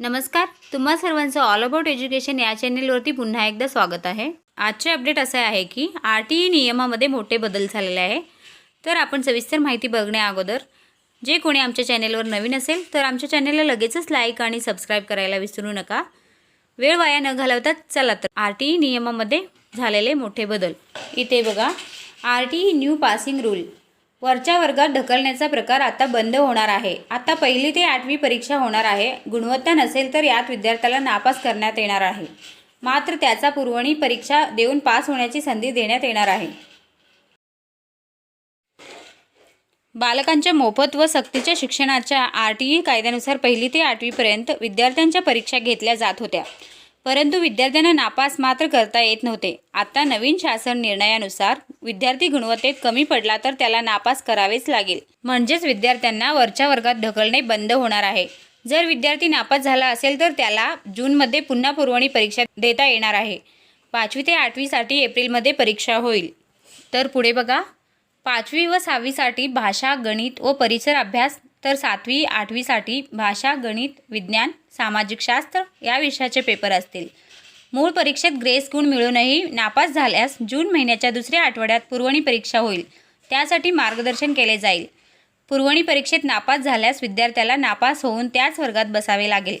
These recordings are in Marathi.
नमस्कार तुम्हा सर्वांचं ऑल अबाउट एज्युकेशन या चॅनेलवरती पुन्हा एकदा स्वागत आहे. आजचे अपडेट असे आहे की आर टी ई नियमामध्ये मोठे बदल झालेले आहे. तर आपण सविस्तर माहिती बघण्या अगोदर जे कोणी आमच्या चॅनेलवर नवीन असेल तर आमच्या चॅनेलला लगेचच लाईक आणि सबस्क्राईब करायला विसरू नका. वेळ वाया न घालवता चला तर आर टी ई नियमामध्ये झालेले मोठे बदल. इथे बघा R T E new passing rule वरच्या वर्गात ढकलण्याचा प्रकार आता बंद होणार आहे. आता पहिली ते आठवी परीक्षा होणार आहे. गुणवत्ता नसेल तर यात विद्यार्थ्याला नापास करण्यात येणार आहे. मात्र त्याचा पुरवणी परीक्षा देऊन पास होण्याची संधी देण्यात येणार आहे. बालकांच्या मोफत व सक्तीच्या शिक्षणाच्या आर टी ई कायद्यानुसार पहिली ते आठवीपर्यंत विद्यार्थ्यांच्या परीक्षा घेतल्या जात होत्या. परंतु विद्यार्थ्यांना नापास मात्र करता येत नव्हते. आता नवीन शासन निर्णयानुसार विद्यार्थी गुणवत्तेत कमी पडला तर त्याला नापास करावेच लागेल. म्हणजेच विद्यार्थ्यांना वरच्या वर्गात ढकलणे बंद होणार आहे. जर विद्यार्थी नापास झाला असेल तर त्याला जूनमध्ये पुन्हा पुरवणी परीक्षा देता येणार आहे. पाचवी ते आठवीसाठी एप्रिलमध्ये परीक्षा होईल. तर पुढे बघा. पाचवी व सहावीसाठी भाषा गणित व परिसर अभ्यास तर सातवी आठवीसाठी भाषा गणित विज्ञान सामाजिक शास्त्र या विषयाचे पेपर असतील. मूळ परीक्षेत ग्रेस गुण मिळूनही नापास झाल्यास जून महिन्याच्या दुसऱ्या आठवड्यात पुरवणी परीक्षा होईल. त्यासाठी मार्गदर्शन केले जाईल. पुरवणी परीक्षेत नापास झाल्यास विद्यार्थ्याला नापास होऊन त्याच वर्गात बसावे लागेल.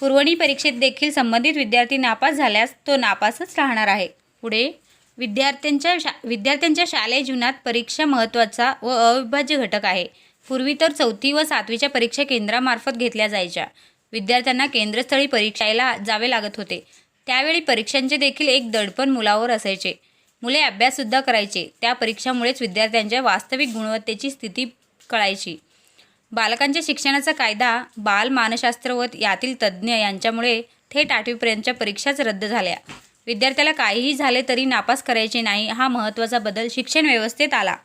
पुरवणी परीक्षेत देखील संबंधित विद्यार्थी नापास झाल्यास तो नापासच राहणार आहे. पुढे. विद्यार्थ्यांच्या शा विद्यार्थ्यांच्या शालेय जीवनात परीक्षा महत्त्वाचा व अविभाज्य घटक आहे. पूर्वी तर चौथी व सातवीच्या परीक्षा केंद्रामार्फत घेतल्या जायच्या. विद्यार्थ्यांना केंद्रस्थळी परीक्षायला जावे लागत होते. त्यावेळी परीक्षांचे देखील एक दडपण मुलावर असायचे. मुले अभ्याससुद्धा करायचे. त्या परीक्षामुळेच विद्यार्थ्यांच्या वास्तविक गुणवत्तेची स्थिती कळायची. बालकांच्या शिक्षणाचा कायदा बाल मानसशास्त्र व यातील तज्ज्ञ यांच्यामुळे थेट आठवीपर्यंतच्या परीक्षाच रद्द झाल्या. विद्यार्थ्याला काहीही झाले तरी नापास करायचे नाही. हा महत्त्वाचा बदल शिक्षण व्यवस्थेत आला.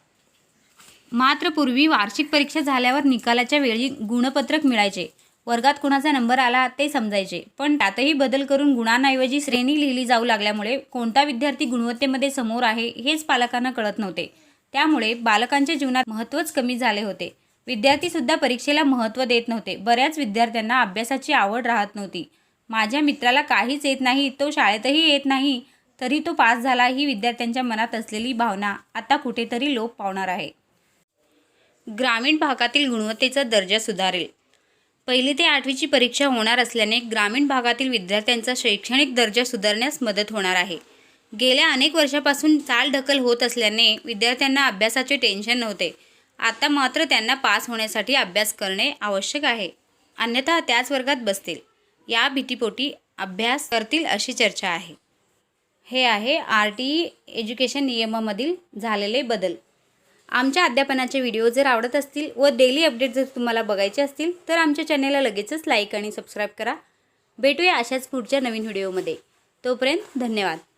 मात्र पूर्वी वार्षिक परीक्षा झाल्यावर निकालाच्या वेळी गुणपत्रक मिळायचे. वर्गात कुणाचा नंबर आला ते समजायचे. पण त्यातही बदल करून गुणांऐवजी श्रेणी लिहिली जाऊ लागल्यामुळे कोणता विद्यार्थी गुणवत्तेमध्ये समोर आहे हेच पालकांना कळत नव्हते. त्यामुळे बालकांच्या जीवनात महत्त्वच कमी झाले होते. विद्यार्थीसुद्धा परीक्षेला महत्त्व देत नव्हते. बऱ्याच विद्यार्थ्यांना अभ्यासाची आवड राहत नव्हती. माझ्या मित्राला काहीच येत नाही तो शाळेतही येत नाही तरी तो पास झाला ही विद्यार्थ्यांच्या मनात असलेली भावना आता कुठेतरी लोप पावणार आहे. ग्रामीण भागातील गुणवत्तेचा दर्जा सुधारेल. पहिली ते आठवीची परीक्षा होणार असल्याने ग्रामीण भागातील विद्यार्थ्यांचा शैक्षणिक दर्जा सुधारण्यास मदत होणार आहे. गेल्या अनेक वर्षापासून चालढकल होत असल्याने विद्यार्थ्यांना अभ्यासाचे टेन्शन नव्हते. आता मात्र त्यांना पास होण्यासाठी अभ्यास करणे आवश्यक आहे. अन्यथा त्याच वर्गात बसतील. या भीतीपोटी अभ्यास करतील अशी चर्चा आहे. हे आहे आर टी ई एज्युकेशन नियमामधील झालेले बदल. आमच्या अध्यापनाचे व्हिडिओ जर आवडत असतील व डेली अपडेट जर तुम्हाला बघायचे असतील तर आमच्या चॅनेलला लगेचच लाईक आणि सबस्क्राईब करा. भेटूया अशाच पुढच्या नवीन व्हिडिओमध्ये तोपर्यंत धन्यवाद.